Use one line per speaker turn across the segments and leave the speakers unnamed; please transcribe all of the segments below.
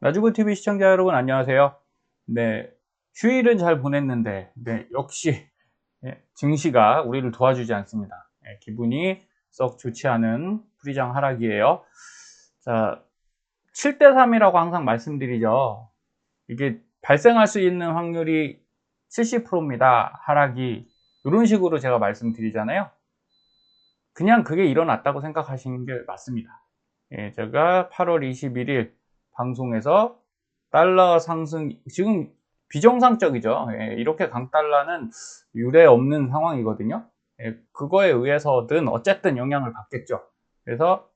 나주부TV 시청자 여러분 안녕하세요. 네, 휴일은 잘 보냈는데 네, 역시 예, 증시가 우리를 도와주지 않습니다. 예, 기분이 썩 좋지 않은 프리장 하락이에요. 자, 7대 3이라고 항상 말씀드리죠. 이게 발생할 수 있는 확률이 70%입니다. 하락이 이런 식으로 제가 말씀드리잖아요. 그냥 그게 일어났다고 생각하시는 게 맞습니다. 예, 제가 8월 21일 방송에서 달러 상승 지금 비정상적이죠. 예, 이렇게 강달러는 유례 없는 상황이거든요. 예, 그거에 의해서든 어쨌든 영향을 받겠죠. 그래서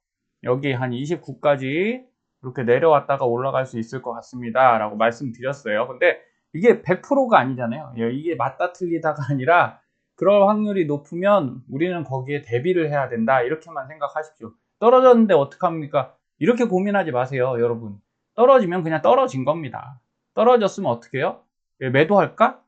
여기 한 29까지 이렇게 내려왔다가 올라갈 수 있을 것 같습니다. 라고 말씀드렸어요. 근데 이게 100%가 아니잖아요. 예, 이게 맞다 틀리다가 아니라 그럴 확률이 높으면 우리는 거기에 대비를 해야 된다. 이렇게만 생각하십시오. 떨어졌는데 어떡합니까? 이렇게 고민하지 마세요, 여러분. 떨어지면 그냥 떨어진 겁니다. 떨어졌으면 어떻게 해요? 예, 매도할까?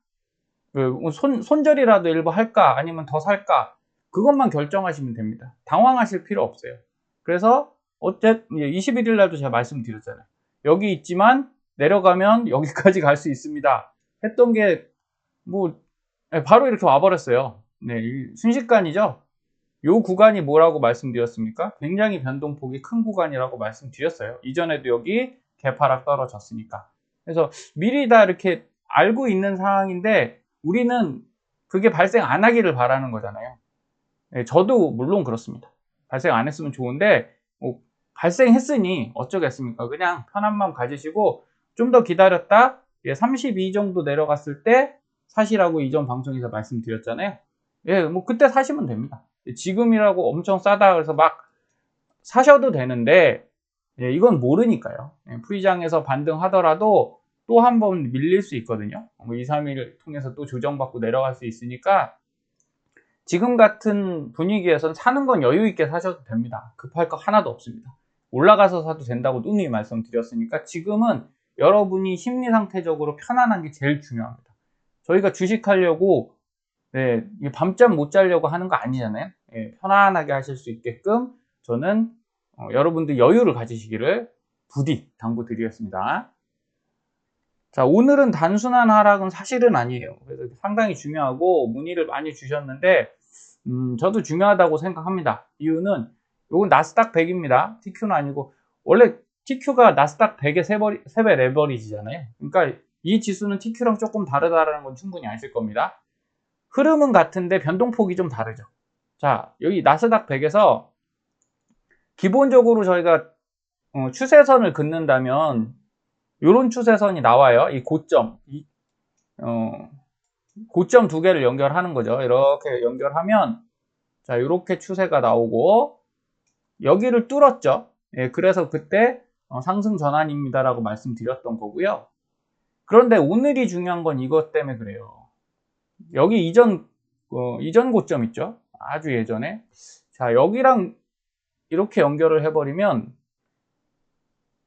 그 손, 손절이라도 일부 할까? 아니면 더 살까? 그것만 결정하시면 됩니다. 당황하실 필요 없어요. 그래서 어쨌든 21일 날도 제가 말씀드렸잖아요. 여기 있지만 내려가면 여기까지 갈 수 있습니다. 했던 게 뭐 바로 이렇게 와버렸어요. 네, 순식간이죠. 요 구간이 뭐라고 말씀드렸습니까? 굉장히 변동폭이 큰 구간이라고 말씀드렸어요. 이전에도 여기 개파락 떨어졌으니까. 그래서 미리 다 이렇게 알고 있는 상황인데 우리는 그게 발생 안 하기를 바라는 거잖아요. 네, 저도 물론 그렇습니다. 발생 안 했으면 좋은데 뭐 발생했으니 어쩌겠습니까? 그냥 편한 마음 가지시고 좀 더 기다렸다 32 정도 내려갔을 때 사시라고 이전 방송에서 말씀드렸잖아요. 예, 뭐 그때 사시면 됩니다. 지금이라고 엄청 싸다 그래서 막 사셔도 되는데 예, 이건 모르니까요. 예, 프리장에서 반등하더라도 또 한 번 밀릴 수 있거든요. 뭐 2, 3일 통해서 또 조정받고 내려갈 수 있으니까 지금 같은 분위기에서는 사는 건 여유 있게 사셔도 됩니다. 급할 거 하나도 없습니다. 올라가서 사도 된다고 누누이 말씀드렸으니까 지금은 여러분이 심리 상태적으로 편안한 게 제일 중요합니다. 저희가 주식하려고 네, 밤잠 못 자려고 하는 거 아니잖아요. 예, 편안하게 하실 수 있게끔 저는 어, 여러분들 여유를 가지시기를 부디 당부드리겠습니다. 자, 오늘은 단순한 하락은 사실은 아니에요. 그래서 상당히 중요하고 문의를 많이 주셨는데, 음, 저도 중요하다고 생각합니다. 이유는, 이건 나스닥 100입니다. TQ는 아니고, 원래 TQ가 나스닥 100의 3배, 3배 레버리지잖아요. 그러니까 이 지수는 TQ랑 조금 다르다는 건 충분히 아실 겁니다. 흐름은 같은데 변동폭이 좀 다르죠. 자, 여기 나스닥 100에서 기본적으로 저희가 어, 추세선을 긋는다면 이런 추세선이 나와요. 이 고점, 이, 어, 고점 두 개를 연결하는 거죠. 이렇게 연결하면 자 이렇게 추세가 나오고 여기를 뚫었죠. 예, 그래서 그때 어, 상승 전환입니다라고 말씀드렸던 거고요. 그런데 오늘이 중요한 건 이것 때문에 그래요. 여기 이전 어, 이전 고점 있죠. 아주 예전에 자 여기랑 이렇게 연결을 해버리면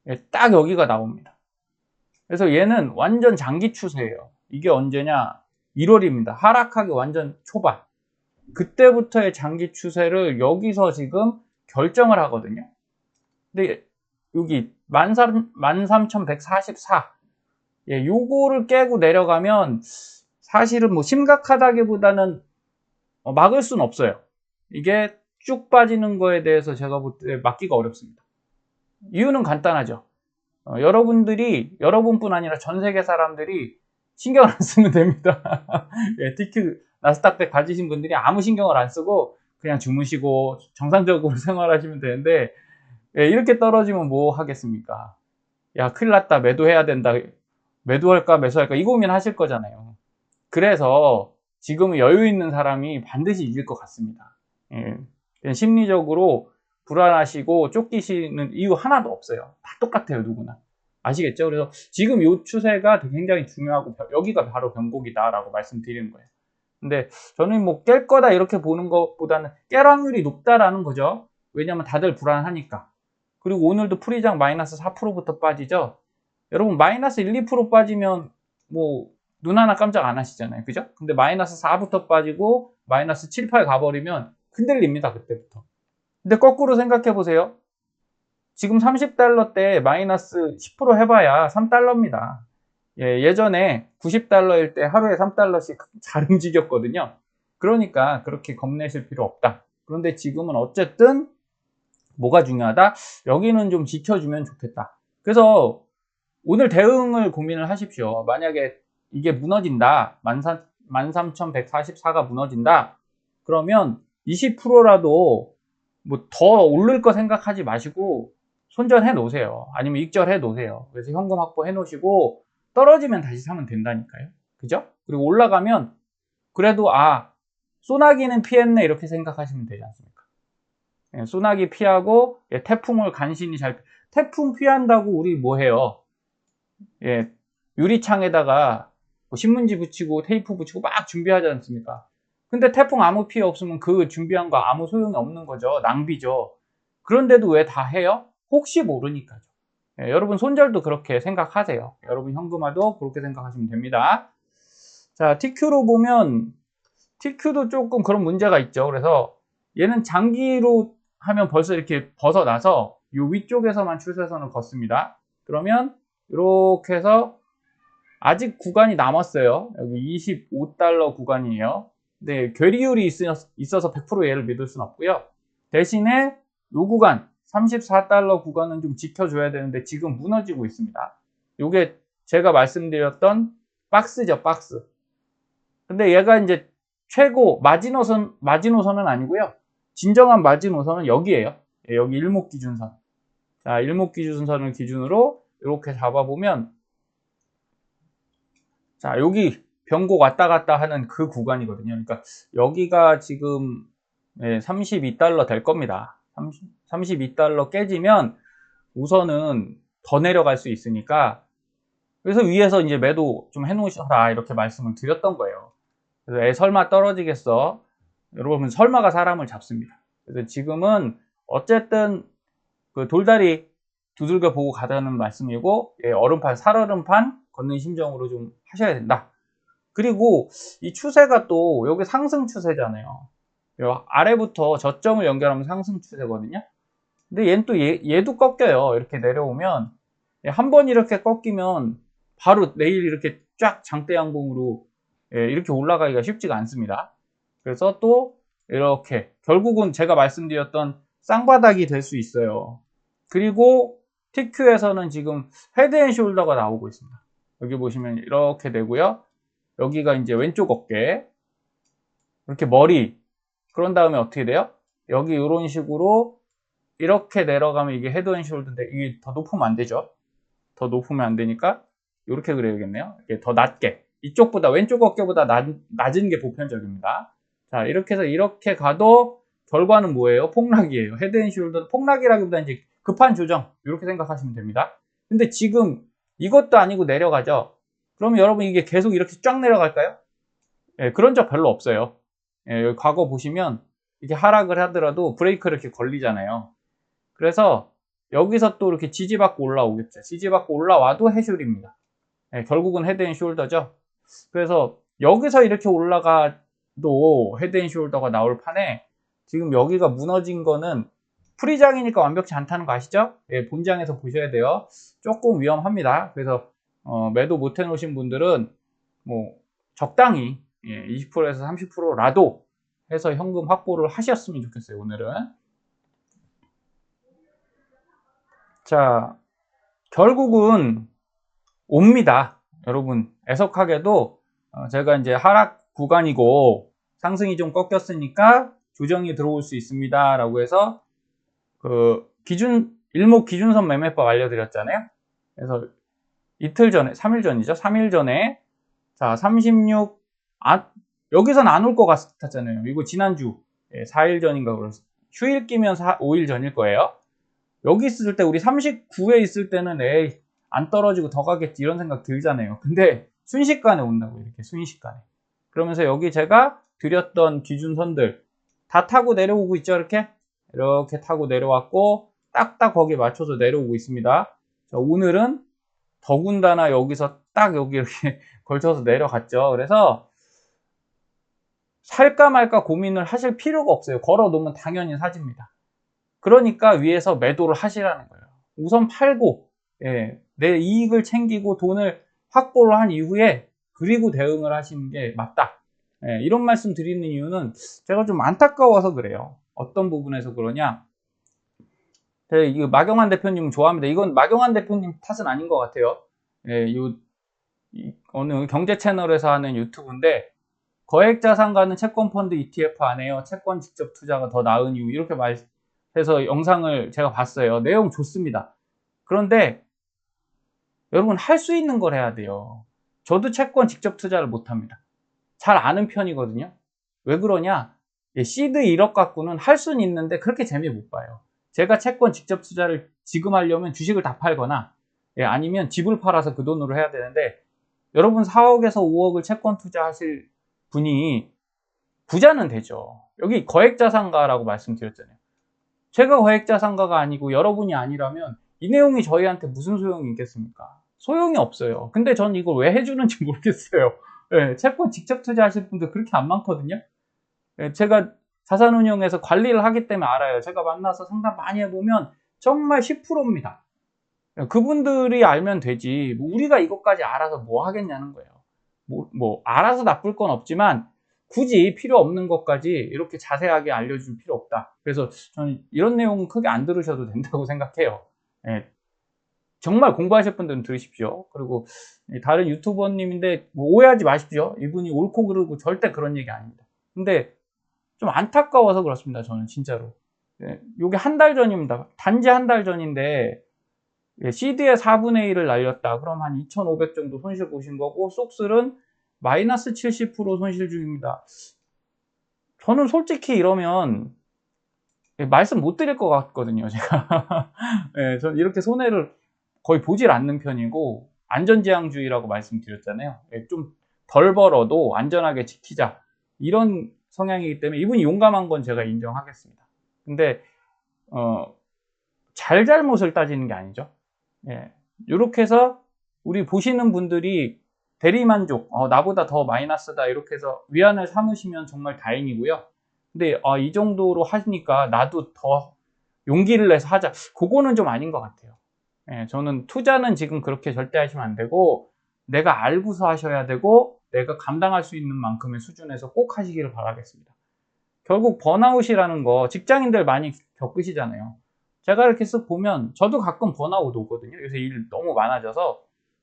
예, 딱 여기가 나옵니다. 그래서 얘는 완전 장기 추세예요. 이게 언제냐? 1월입니다. 하락하기 완전 초반. 그때부터의 장기 추세를 여기서 지금 결정을 하거든요. 근데 여기 13,144. 예, 요거를 깨고 내려가면 사실은 뭐 심각하다기보다는 어, 막을 수는 없어요. 이게 쭉 빠지는 거에 대해서 제가 볼 때 막기가 어렵습니다. 이유는 간단하죠. 어, 여러분들이 여러분뿐 아니라 전 세계 사람들이 신경을 안 쓰면 됩니다. 예, 특히 나스닥 백 가지신 분들이 아무 신경을 안 쓰고 그냥 주무시고 정상적으로 생활하시면 되는데 예, 이렇게 떨어지면 뭐 하겠습니까? 야 큰일 났다 매도해야 된다 매도할까 매수할까 이 고민 하실 거잖아요. 그래서 지금 여유 있는 사람이 반드시 이길 것 같습니다. 예, 심리적으로 불안하시고 쫓기시는 이유 하나도 없어요. 다 똑같아요, 누구나. 아시겠죠? 그래서 지금 이 추세가 굉장히 중요하고 여기가 바로 변곡이다라고 말씀드리는 거예요. 근데 저는 뭐 깰 거다 이렇게 보는 것보다는 깰 확률이 높다라는 거죠. 왜냐면 다들 불안하니까. 그리고 오늘도 프리장 마이너스 4%부터 빠지죠. 여러분 마이너스 1, 2% 빠지면 뭐 눈 하나 깜짝 안 하시잖아요. 그죠? 근데 마이너스 4부터 빠지고 마이너스 7, 8 가버리면 흔들립니다. 그때부터. 근데 거꾸로 생각해 보세요. 지금 30달러 때 마이너스 10% 해봐야 3달러입니다. 예, 예전에 90달러일 때 하루에 3달러씩 잘 움직였거든요. 그러니까 그렇게 겁내실 필요 없다. 그런데 지금은 어쨌든 뭐가 중요하다? 여기는 좀 지켜주면 좋겠다. 그래서 오늘 대응을 고민을 하십시오. 만약에 이게 무너진다. 13,144가 무너진다. 그러면 20%라도 뭐 더 오를 거 생각하지 마시고 손절해 놓으세요. 아니면 익절해 놓으세요. 그래서 현금 확보해 놓으시고 떨어지면 다시 사면 된다니까요. 그죠? 그리고 올라가면 그래도 아 소나기는 피했네 이렇게 생각하시면 되지 않습니까? 예, 소나기 피하고 예, 태풍을 간신히 잘 태풍 피한다고 우리 뭐 해요? 예, 유리창에다가 뭐 신문지 붙이고 테이프 붙이고 막 준비하지 않습니까? 근데 태풍 아무 피해 없으면 그 준비한 거 아무 소용이 없는 거죠. 낭비죠. 그런데도 왜 다 해요? 혹시 모르니까죠. 예, 여러분 손절도 그렇게 생각하세요. 여러분 현금화도 그렇게 생각하시면 됩니다. 자, TQ로 보면 TQ도 조금 그런 문제가 있죠. 그래서 얘는 장기로 하면 벌써 이렇게 벗어나서 이 위쪽에서만 추세선을 걷습니다. 그러면 이렇게 해서 아직 구간이 남았어요. 여기 25달러 구간이에요. 근데 괴리율이 있어서 100% 얘를 믿을 수는 없고요. 대신에 이 구간 34달러 구간은 좀 지켜줘야 되는데 지금 무너지고 있습니다. 이게 제가 말씀드렸던 박스죠, 박스. 근데 얘가 이제 최고 마지노선 마지노선은 아니고요. 진정한 마지노선은 여기에요. 예, 여기 일목 기준선. 자, 일목 기준선을 기준으로 이렇게 잡아보면 자, 여기 변곡 왔다 갔다 하는 그 구간이거든요. 그러니까 여기가 지금 32달러 될 겁니다. 30, 32달러 깨지면 우선은 더 내려갈 수 있으니까 그래서 위에서 이제 매도 좀 해놓으셔라 이렇게 말씀을 드렸던 거예요. 그래서 애 설마 떨어지겠어? 여러분 설마가 사람을 잡습니다. 그래서 지금은 어쨌든 그 돌다리 두들겨 보고 가자는 말씀이고 예, 얼음판 살얼음판 걷는 심정으로 좀 하셔야 된다. 그리고 이 추세가 또 여기 상승 추세잖아요. 아래부터 저점을 연결하면 상승 추세거든요. 근데 얘는 또 얘, 얘도 꺾여요. 이렇게 내려오면 한 번 이렇게 꺾이면 바로 내일 이렇게 쫙 장대 양봉으로 예, 이렇게 올라가기가 쉽지가 않습니다. 그래서 또 이렇게 결국은 제가 말씀드렸던 쌍바닥이 될 수 있어요. 그리고 TQ에서는 지금 헤드앤숄더가 나오고 있습니다. 여기 보시면 이렇게 되고요. 여기가 이제 왼쪽 어깨 이렇게 머리 그런 다음에 어떻게 돼요? 여기 이런 식으로 이렇게 내려가면 이게 헤드앤숄더인데 이게 더 높으면 안 되죠. 더 높으면 안 되니까 이렇게 그려야겠네요. 이게 더 낮게 이쪽보다 왼쪽 어깨보다 낮, 낮은 게 보편적입니다. 자 이렇게 해서 이렇게 가도 결과는 뭐예요? 폭락이에요. 헤드앤숄더는 폭락이라기보다 이제 급한 조정 이렇게 생각하시면 됩니다. 근데 지금 이것도 아니고 내려가죠. 그러면 여러분 이게 계속 이렇게 쫙 내려갈까요? 예, 그런 적 별로 없어요. 예, 과거 보시면 이게 하락을 하더라도 브레이크를 이렇게 걸리잖아요. 그래서 여기서 또 이렇게 지지받고 올라오겠죠. 지지받고 올라와도 해슐입니다. 예, 결국은 헤드앤숄더죠. 그래서 여기서 이렇게 올라가도 헤드앤숄더가 나올 판에 지금 여기가 무너진 거는 프리장이니까 완벽치 않다는 거 아시죠? 예, 본장에서 보셔야 돼요. 조금 위험합니다. 그래서 어, 매도 못 해놓으신 분들은 뭐 적당히 예, 20%에서 30%라도 해서 현금 확보를 하셨으면 좋겠어요. 오늘은 자 결국은 옵니다. 여러분 애석하게도 어, 제가 이제 하락 구간이고 상승이 좀 꺾였으니까 조정이 들어올 수 있습니다. 라고 해서 그 기준 일목 기준선 매매법 알려드렸잖아요. 그래서 이틀 전에 3일 전이죠. 3일 전에 자 36 아, 여기선 안 올 것 같았잖아요. 이거 지난주 예, 4일 전인가 그래서 휴일 끼면 4, 5일 전일 거예요. 여기 있을 때 우리 39에 있을 때는 에이 안 떨어지고 더 가겠지 이런 생각 들잖아요. 근데 순식간에 온다고 이렇게 순식간에. 그러면서 여기 제가 드렸던 기준선들 다 타고 내려오고 있죠 이렇게 이렇게 타고 내려왔고 딱딱 거기에 맞춰서 내려오고 있습니다. 자, 오늘은 더군다나 여기서 딱 여기 이렇게 걸쳐서 내려갔죠. 그래서 살까 말까 고민을 하실 필요가 없어요. 걸어 놓으면 당연히 사집니다. 그러니까 위에서 매도를 하시라는 거예요. 우선 팔고 예, 내 이익을 챙기고 돈을 확보를 한 이후에 그리고 대응을 하시는 게 맞다. 예, 이런 말씀 드리는 이유는 제가 좀 안타까워서 그래요. 어떤 부분에서 그러냐? 제가 이거 마경환 대표님 좋아합니다. 이건 마경환 대표님 탓은 아닌 것 같아요. 예, 요, 이, 어느 경제 채널에서 하는 유튜브인데 거액 자산가는 채권 펀드 ETF 안 해요. 채권 직접 투자가 더 나은 이유 이렇게 말해서 영상을 제가 봤어요. 내용 좋습니다. 그런데 여러분 할 수 있는 걸 해야 돼요. 저도 채권 직접 투자를 못 합니다. 잘 아는 편이거든요. 왜 그러냐? 예, 시드 1억 갖고는 할 수는 있는데 그렇게 재미 못 봐요. 제가 채권 직접 투자를 지금 하려면 주식을 다 팔거나 예, 아니면 집을 팔아서 그 돈으로 해야 되는데 여러분 4억에서 5억을 채권 투자하실 분이 부자는 되죠. 여기 거액자산가라고 말씀드렸잖아요. 제가 거액자산가가 아니고 여러분이 아니라면 이 내용이 저희한테 무슨 소용이 있겠습니까? 소용이 없어요. 근데 전 이걸 왜 해주는지 모르겠어요. 네, 채권 직접 투자하실 분들 그렇게 안 많거든요. 네, 제가 자산운용에서 관리를 하기 때문에 알아요. 제가 만나서 상담 많이 해보면 정말 10%입니다. 그분들이 알면 되지. 뭐 우리가 이것까지 알아서 뭐 하겠냐는 거예요. 뭐, 뭐, 알아서 나쁠 건 없지만 굳이 필요 없는 것까지 이렇게 자세하게 알려줄 필요 없다. 그래서 저는 이런 내용은 크게 안 들으셔도 된다고 생각해요. 예, 정말 공부하실 분들은 들으십시오. 그리고 다른 유튜버님인데 뭐 오해하지 마십시오. 이분이 옳고 그르고 절대 그런 얘기 아닙니다. 근데 좀 안타까워서 그렇습니다. 저는 진짜로. 예, 요게 한 달 전입니다. 단지 한 달 전인데 예, CD의 4분의 1을 날렸다. 그럼 한 2,500 정도 손실 보신 거고 속슬은 마이너스 70% 손실 중입니다. 저는 솔직히 이러면 예, 말씀 못 드릴 것 같거든요. 제가 예, 저는 이렇게 손해를 거의 보질 않는 편이고 안전지향주의라고 말씀드렸잖아요. 예, 좀덜 벌어도 안전하게 지키자 이런 성향이기 때문에 이분이 용감한 건 제가 인정하겠습니다. 근데 어, 잘잘못을 따지는 게 아니죠. 예, 이렇게 해서 우리 보시는 분들이 대리만족, 어, 나보다 더 마이너스다 이렇게 해서 위안을 삼으시면 정말 다행이고요. 근데 어, 이 정도로 하니까 나도 더 용기를 내서 하자. 그거는 좀 아닌 것 같아요. 예, 저는 투자는 지금 그렇게 절대 하시면 안 되고 내가 알고서 하셔야 되고 내가 감당할 수 있는 만큼의 수준에서 꼭 하시기를 바라겠습니다. 결국 번아웃이라는 거 직장인들 많이 겪으시잖아요. 제가 이렇게 쓱 보면 저도 가끔 번아웃 오거든요. 요새 일 너무 많아져서.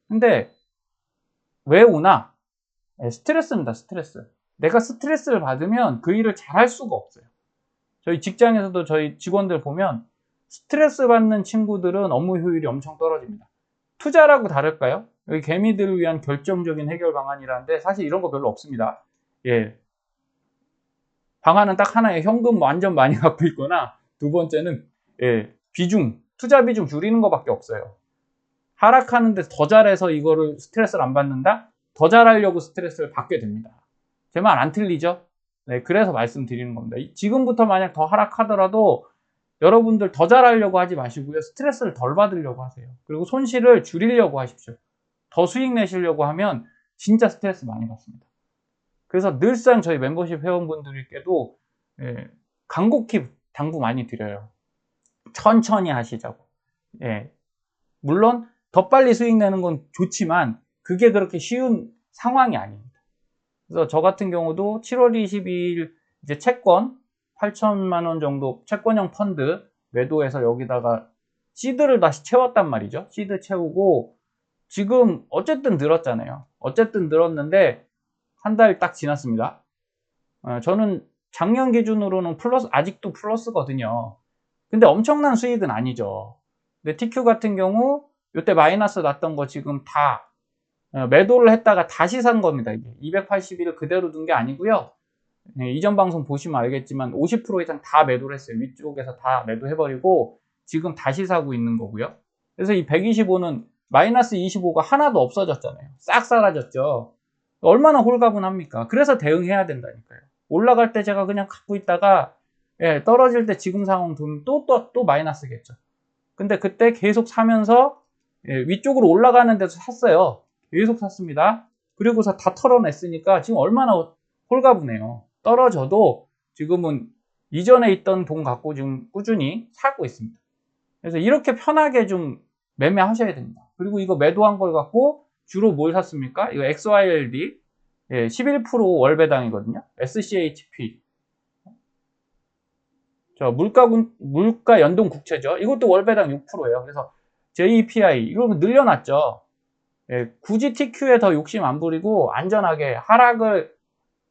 근데 왜 오나? 네, 스트레스입니다. 스트레스. 내가 스트레스를 받으면 그 일을 잘할 수가 없어요. 저희 직장에서도 저희 직원들 보면 스트레스 받는 친구들은 업무 효율이 엄청 떨어집니다. 투자라고 다를까요? 여기 개미들을 위한 결정적인 해결 방안이라는데 사실 이런 거 별로 없습니다. 예. 방안은 딱 하나에 현금 완전 많이 갖고 있거나 두 번째는 예, 비중, 투자 비중 줄이는 것밖에 없어요. 하락하는데 더 잘해서 이거를 스트레스를 안 받는다? 더 잘하려고 스트레스를 받게 됩니다. 제 말 안 틀리죠? 네, 그래서 말씀드리는 겁니다. 지금부터 만약 더 하락하더라도 여러분들 더 잘하려고 하지 마시고요. 스트레스를 덜 받으려고 하세요. 그리고 손실을 줄이려고 하십시오. 더 수익 내시려고 하면 진짜 스트레스 많이 받습니다. 그래서 늘상 저희 멤버십 회원분들께도 예, 간곡히 당부 많이 드려요. 천천히 하시자고. 예. 물론 더 빨리 수익 내는 건 좋지만 그게 그렇게 쉬운 상황이 아닙니다. 그래서 저 같은 경우도 7월 22일 이제 채권 8천만 원 정도 채권형 펀드 매도해서 여기다가 시드를 다시 채웠단 말이죠. 시드 채우고 지금 어쨌든 늘었잖아요. 어쨌든 늘었는데 한 달 딱 지났습니다. 어, 저는 작년 기준으로는 플러스 아직도 플러스거든요. 근데 엄청난 수익은 아니죠. 근데 TQ 같은 경우 이때 마이너스 났던 거 지금 다 어, 매도를 했다가 다시 산 겁니다. 이게 281을 그대로 둔 게 아니고요. 네, 이전 방송 보시면 알겠지만 50% 이상 다 매도를 했어요. 위쪽에서 다 매도해버리고 지금 다시 사고 있는 거고요. 그래서 이 125는 마이너스 25가 하나도 없어졌잖아요. 싹 사라졌죠. 얼마나 홀가분합니까? 그래서 대응해야 된다니까요. 올라갈 때 제가 그냥 갖고 있다가 예, 떨어질 때 지금 상황 두면 또, 또, 또 마이너스겠죠. 근데 그때 계속 사면서 예, 위쪽으로 올라가는 데서 샀어요. 계속 샀습니다. 그리고서 다 털어냈으니까 지금 얼마나 홀가분해요. 떨어져도 지금은 이전에 있던 돈 갖고 지금 꾸준히 사고 있습니다. 그래서 이렇게 편하게 좀 매매하셔야 됩니다. 그리고 이거 매도한 걸 갖고 주로 뭘 샀습니까? 이거 XYLD 예, 11% 월배당이거든요. SCHP 저 물가 물가 연동 국채죠. 이것도 월배당 6%예요. 그래서 JPI 이거 늘려놨죠. 예, 굳이 TQ에 더 욕심 안 부리고 안전하게 하락을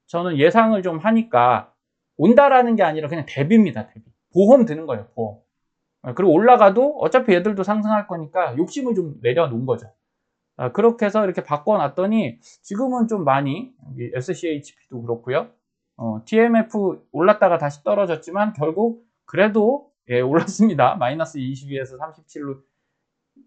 저는 예상을 좀 하니까 온다라는 게 아니라 그냥 대비입니다. 대비. 보험 드는 거예요. 보험. 예, 그리고 올라가도 어차피 얘들도 상승할 거니까 욕심을 좀 내려놓은 거죠. 아, 그렇게 해서 이렇게 바꿔놨더니 지금은 좀 많이 SCHP도 그렇고요. 어, TMF 올랐다가 다시 떨어졌지만 결국 그래도 예, 올랐습니다. 마이너스 22에서 37로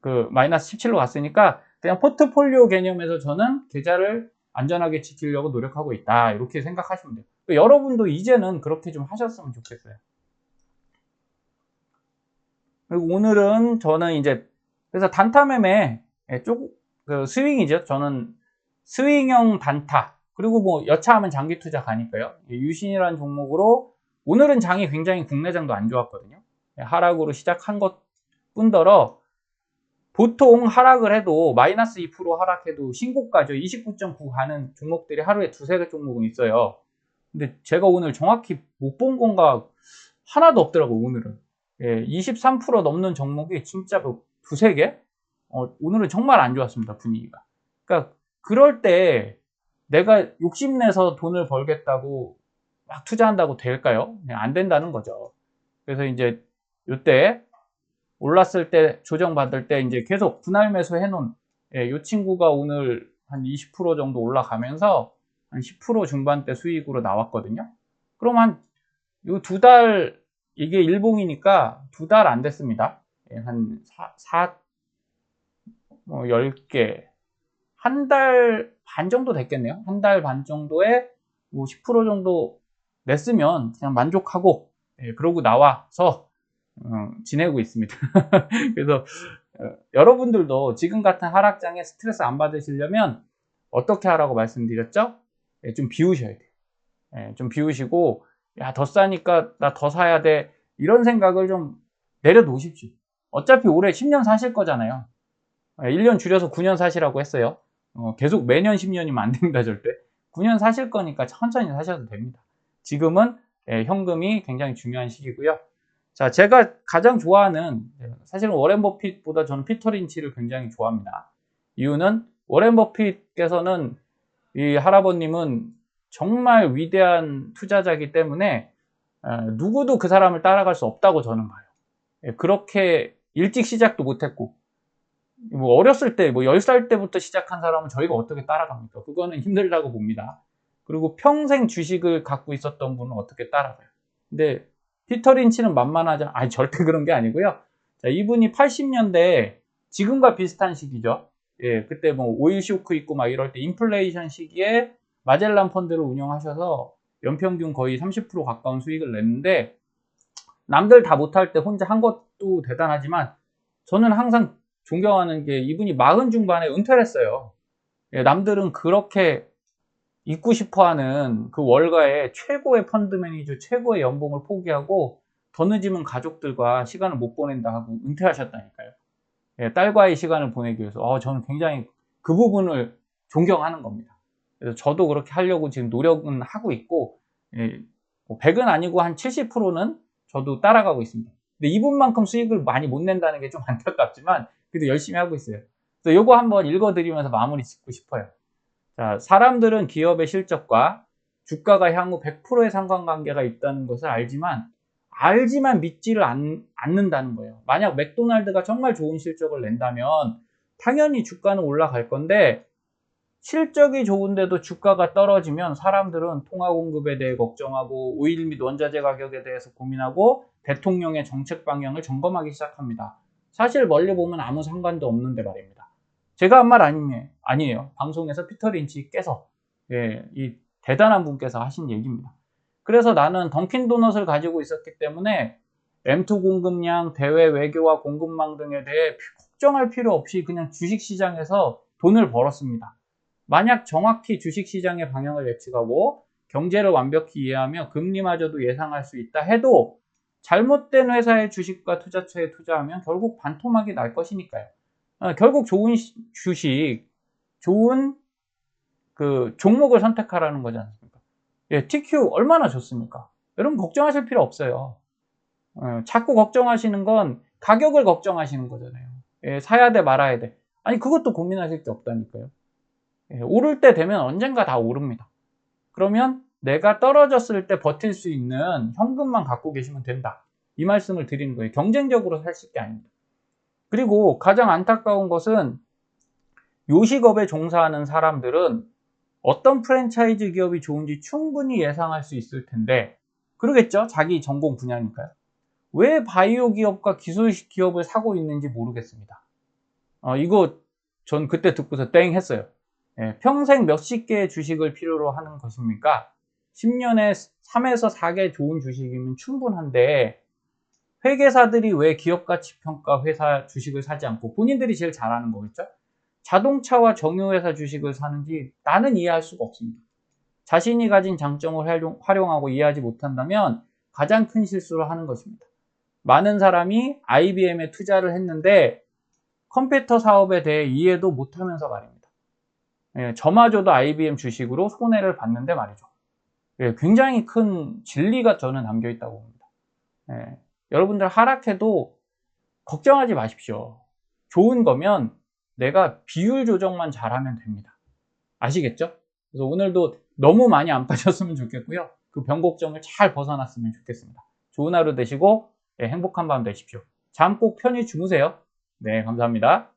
그 마이너스 17로 갔으니까 그냥 포트폴리오 개념에서 저는 계좌를 안전하게 지키려고 노력하고 있다. 이렇게 생각하시면 돼요. 여러분도 이제는 그렇게 좀 하셨으면 좋겠어요. 그리고 오늘은 저는 이제 그래서 단타 매매 예, 쪽그 스윙이죠. 저는 스윙형 단타 그리고 뭐 여차하면 장기 투자 가니까요. 유신이라는 종목으로 오늘은 장이 굉장히 국내장도 안 좋았거든요. 예, 하락으로 시작한 것 뿐더러 보통 하락을 해도 마이너스 2% 하락해도 신고가죠. 29.9 가는 종목들이 하루에 두세 개 종목은 있어요. 근데 제가 오늘 정확히 못 본 건가 하나도 없더라고요, 오늘은. 예, 23% 넘는 종목이 진짜 뭐 두세 개? 어, 오늘은 정말 안 좋았습니다, 분위기가. 그러니까 그럴 때 내가 욕심내서 돈을 벌겠다고 막 투자한다고 될까요? 안 된다는 거죠. 그래서 이제 이때 올랐을 때 조정받을 때 이제 계속 분할 매수 해놓은 예, 이 친구가 오늘 한 20% 정도 올라가면서 한 10% 중반대 수익으로 나왔거든요. 그럼 한 이 두 달 이게 일봉이니까 두 달 안 됐습니다. 예, 한 4, 4, 뭐 10개 한 달 반 정도 됐겠네요. 한 달 반 정도에 뭐 10% 정도 냈으면 그냥 만족하고 예, 그러고 나와서 어, 지내고 있습니다. 그래서 어, 여러분들도 지금 같은 하락장에 스트레스 안 받으시려면 어떻게 하라고 말씀드렸죠? 예, 좀 비우셔야 돼요. 예, 좀 비우시고 야 더 싸니까 나 더 사야 돼 이런 생각을 좀 내려놓으십시오. 어차피 올해 10년 사실 거잖아요. 1년 예, 줄여서 9년 사시라고 했어요. 어, 계속 매년 10년이면 안 됩니다, 절대. 9년 사실 거니까 천천히 사셔도 됩니다. 지금은 예, 현금이 굉장히 중요한 시기고요. 자, 제가 가장 좋아하는 사실은 워렌 버핏보다 저는 피터 린치를 굉장히 좋아합니다. 이유는 워렌 버핏께서는 이 할아버님은 정말 위대한 투자자이기 때문에 어, 누구도 그 사람을 따라갈 수 없다고 저는 봐요. 예, 그렇게 일찍 시작도 못했고 뭐 어렸을 때 뭐 10살 때부터 시작한 사람은 저희가 어떻게 따라갑니까? 그거는 힘들다고 봅니다. 그리고 평생 주식을 갖고 있었던 분은 어떻게 따라가요? 근데 피터 린치는 만만하지 아니 절대 그런 게 아니고요. 자, 이분이 80년대 지금과 비슷한 시기죠. 예, 그때 뭐 오일 쇼크 있고 막 이럴 때 인플레이션 시기에 마젤란 펀드를 운영하셔서 연평균 거의 30% 가까운 수익을 냈는데 남들 다 못할 때 혼자 한 것도 대단하지만 저는 항상 존경하는 게 이분이 마흔 중반에 은퇴를 했어요. 예, 남들은 그렇게 있고 싶어 하는 그 월가의 최고의 펀드 매니저, 최고의 연봉을 포기하고 더 늦으면 가족들과 시간을 못 보낸다 하고 은퇴하셨다니까요. 예, 딸과의 시간을 보내기 위해서. 어, 저는 굉장히 그 부분을 존경하는 겁니다. 그래서 저도 그렇게 하려고 지금 노력은 하고 있고, 예, 뭐 100은 아니고 한 70%는 저도 따라가고 있습니다. 근데 이분만큼 수익을 많이 못 낸다는 게 좀 안타깝지만, 그래도 열심히 하고 있어요. 그래서 요거 한번 읽어드리면서 마무리 짓고 싶어요. 자, 사람들은 기업의 실적과 주가가 향후 100%의 상관관계가 있다는 것을 알지만 알지만 믿지를 않, 않는다는 거예요. 만약 맥도날드가 정말 좋은 실적을 낸다면 당연히 주가는 올라갈 건데 실적이 좋은데도 주가가 떨어지면 사람들은 통화 공급에 대해 걱정하고 오일 및 원자재 가격에 대해서 고민하고 대통령의 정책 방향을 점검하기 시작합니다. 사실 멀리 보면 아무 상관도 없는데 말입니다. 제가 한 말 아니에요. 방송에서 피터 린치께서 예, 이 대단한 분께서 하신 얘기입니다. 그래서 나는 던킨 도넛을 가지고 있었기 때문에 M2 공급량, 대외 외교와 공급망 등에 대해 걱정할 필요 없이 그냥 주식시장에서 돈을 벌었습니다. 만약 정확히 주식시장의 방향을 예측하고 경제를 완벽히 이해하며 금리마저도 예상할 수 있다 해도 잘못된 회사의 주식과 투자처에 투자하면 결국 반토막이 날 것이니까요. 어, 결국 좋은 시- 주식, 좋은 그 종목을 선택하라는 거지 않습니까? 예, TQ 얼마나 좋습니까? 여러분 걱정하실 필요 없어요. 어, 자꾸 걱정하시는 건 가격을 걱정하시는 거잖아요. 예, 사야 돼 말아야 돼. 아니 그것도 고민하실 게 없다니까요. 예, 오를 때 되면 언젠가 다 오릅니다. 그러면 내가 떨어졌을 때 버틸 수 있는 현금만 갖고 계시면 된다. 이 말씀을 드리는 거예요. 경쟁적으로 사실 게 아닙니다. 그리고 가장 안타까운 것은 요식업에 종사하는 사람들은 어떤 프랜차이즈 기업이 좋은지 충분히 예상할 수 있을 텐데, 그러겠죠? 자기 전공 분야니까요. 왜 바이오 기업과 기술 기업을 사고 있는지 모르겠습니다. 어, 이거 전 그때 듣고서 땡 했어요. 예, 평생 몇십 개의 주식을 필요로 하는 것입니까? 10년에 3에서 4개 좋은 주식이면 충분한데, 회계사들이 왜 기업가치평가 회사 주식을 사지 않고 본인들이 제일 잘하는 거겠죠? 자동차와 정유회사 주식을 사는지 나는 이해할 수가 없습니다. 자신이 가진 장점을 활용, 활용하고 이해하지 못한다면 가장 큰 실수를 하는 것입니다. 많은 사람이 IBM에 투자를 했는데 컴퓨터 사업에 대해 이해도 못하면서 말입니다. 예, 저마저도 IBM 주식으로 손해를 봤는데 말이죠. 예, 굉장히 큰 진리가 저는 담겨 있다고 봅니다. 예, 여러분들 하락해도 걱정하지 마십시오. 좋은 거면 내가 비율 조정만 잘하면 됩니다. 아시겠죠? 그래서 오늘도 너무 많이 안 빠졌으면 좋겠고요. 그 변곡점을 잘 벗어났으면 좋겠습니다. 좋은 하루 되시고 예, 행복한 밤 되십시오. 잠 꼭 편히 주무세요. 네, 감사합니다.